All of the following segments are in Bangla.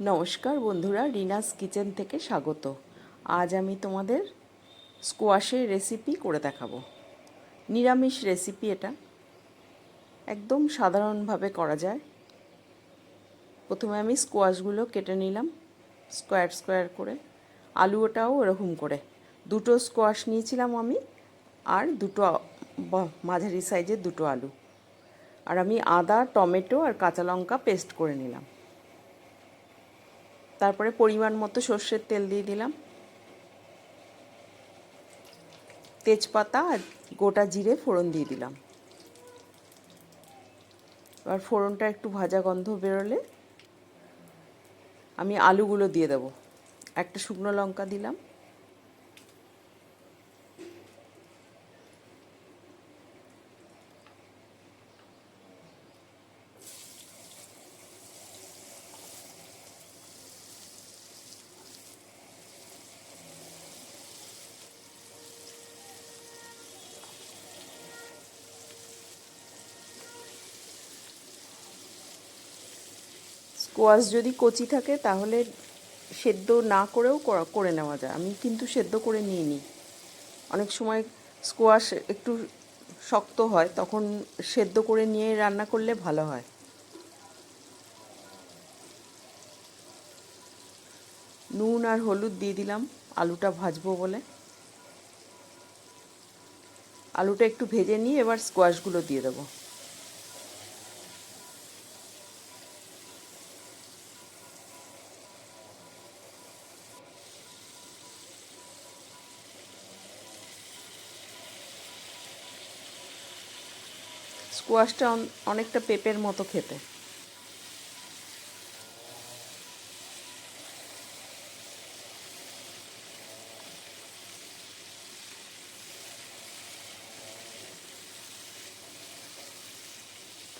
নমস্কার বন্ধুরা, রিনাস কিচেন থেকে স্বাগত। আজ আমি তোমাদের স্কোয়াশের রেসিপি করে দেখাবো। নিরামিষ রেসিপি এটা। একদম সাধারণভাবে করা যায়। প্রথমে আমি স্কোয়াশগুলো কেটে নিলাম স্কোয়ার স্কোয়ার করে। আলু ওটাও এরকম করে। দুটো স্কোয়াশ নিয়েছিলাম আমি, আর দুটো মাঝারি সাইজের দুটো আলু। আর আমি আদা, টমেটো আর কাঁচা লঙ্কা পেস্ট করে নিলাম। তারপরে পরিমাণ মতো সর্ষের তেল দিয়ে দিলাম। তেজপাতা আর গোটা জিরে ফোড়ন দিয়ে দিলাম। এবার ফোড়নটা একটু ভাজা গন্ধ বেরোলে আমি আলুগুলো দিয়ে দেবো। একটা শুকনো লঙ্কা দিলাম। স্কোয়াশ যদি কচি থাকে, তাহলে সেদ্ধ না করেও করে নেওয়া যায়। আমি কিন্তু সেদ্ধ করে নিয়ে নিই অনেক সময় স্কোয়াশ একটু শক্ত হয়, তখন সেদ্ধ করে নিয়ে রান্না করলে ভালো হয়। নুন আর হলুদ দিয়ে দিলাম। আলুটা ভাজবো বলে। আলুটা একটু ভেজে নিয়ে এবার স্কোয়াশগুলো দিয়ে দেবো। স্কোয়াশটা অনেকটা পেঁপের মতো খেতে।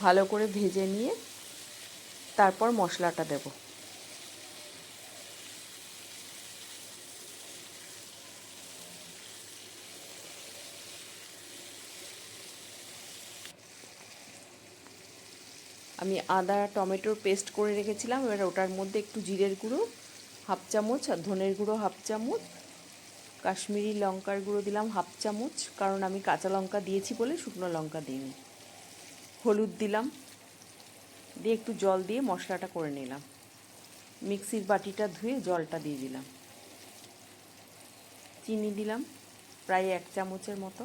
ভালো করে ভেজে নিয়ে তারপর মশলাটা দেব। আমি আদা, টমেটোর পেস্ট করে রেখেছিলাম। এবার ওটার মধ্যে একটু জিরের গুঁড়ো, হাফ চামচ, আর ধনের গুঁড়ো হাফ চামচ। কাশ্মীরি লঙ্কার গুঁড়ো দিলাম হাফ চামচ, কারণ আমি কাঁচা লঙ্কা দিয়েছি বলে শুকনো লঙ্কা দিইনি। হলুদ দিলাম। দিয়ে একটু জল দিয়ে মশলাটা করে নিলাম। মিক্সির বাটিটা ধুয়ে জলটা দিয়ে দিলাম। চিনি দিলাম, প্রায় এক চামচের মতো।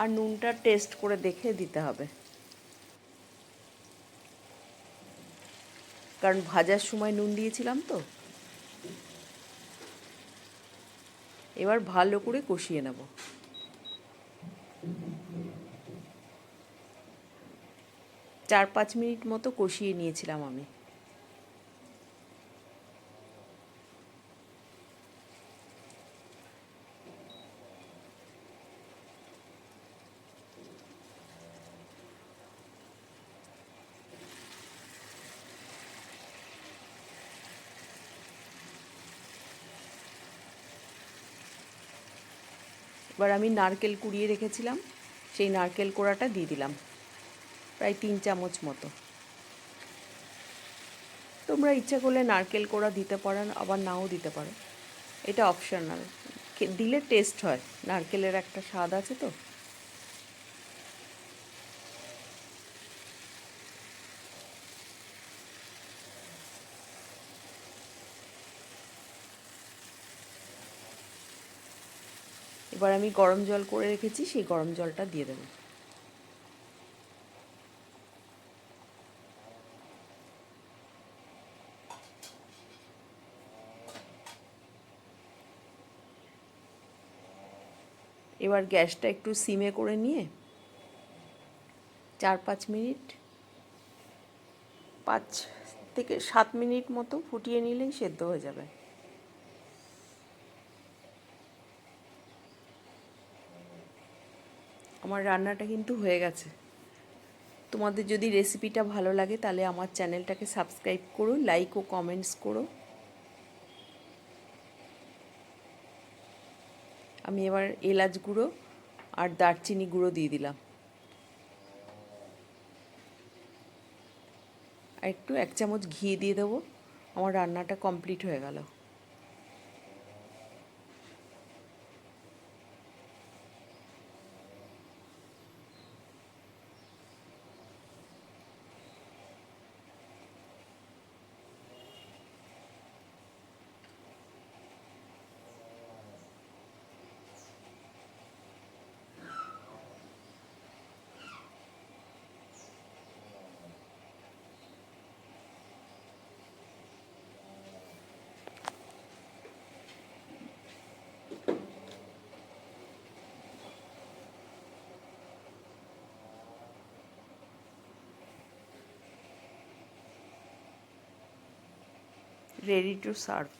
আর নুনটা টেস্ট করে দেখে দিতে হবে। কারণ ভাজার সময় নুন দিয়েছিলাম তো। এবার ভালো করে কষিয়ে নেব। চার পাঁচ মিনিট মতো কষিয়ে নিয়েছিলাম আমি। এবার আমি নারকেল কুড়িয়ে রেখেছিলাম, সেই নারকেল কোড়াটা দিয়ে দিলাম, প্রায় তিন চামচ মতো। তোমরা ইচ্ছা করলে নারকেল কোড়া দিতে পারো, আবার নাও দিতে পারো। এটা অপশনাল দিলে টেস্ট হয়, নারকেলের একটা স্বাদ আছে তো। এবার আমি গরম জল করে রেখেছি, সেই গরম জলটা দিয়ে দেবো। এবার গ্যাসটা একটু সিমে করে নিয়ে চার পাঁচ মিনিট, পাঁচ থেকে সাত মিনিট মতো ফুটিয়ে নিলেই সেদ্ধ হয়ে যাবে। আমার রান্নাটা কিন্তু হয়ে গেছে। তোমাদের যদি রেসিপিটা ভালো লাগে, তাহলে আমার চ্যানেলটাকে সাবস্ক্রাইব করো লাইক ও কমেন্টস করো। আমি এবার এলাচ গুঁড়ো আর দারচিনি গুঁড়ো দিয়ে দিলাম। আর একটু এক চামচ ঘি দিয়ে দেবো। আমার রান্নাটা কমপ্লিট হয়ে গেলো। ready to serve.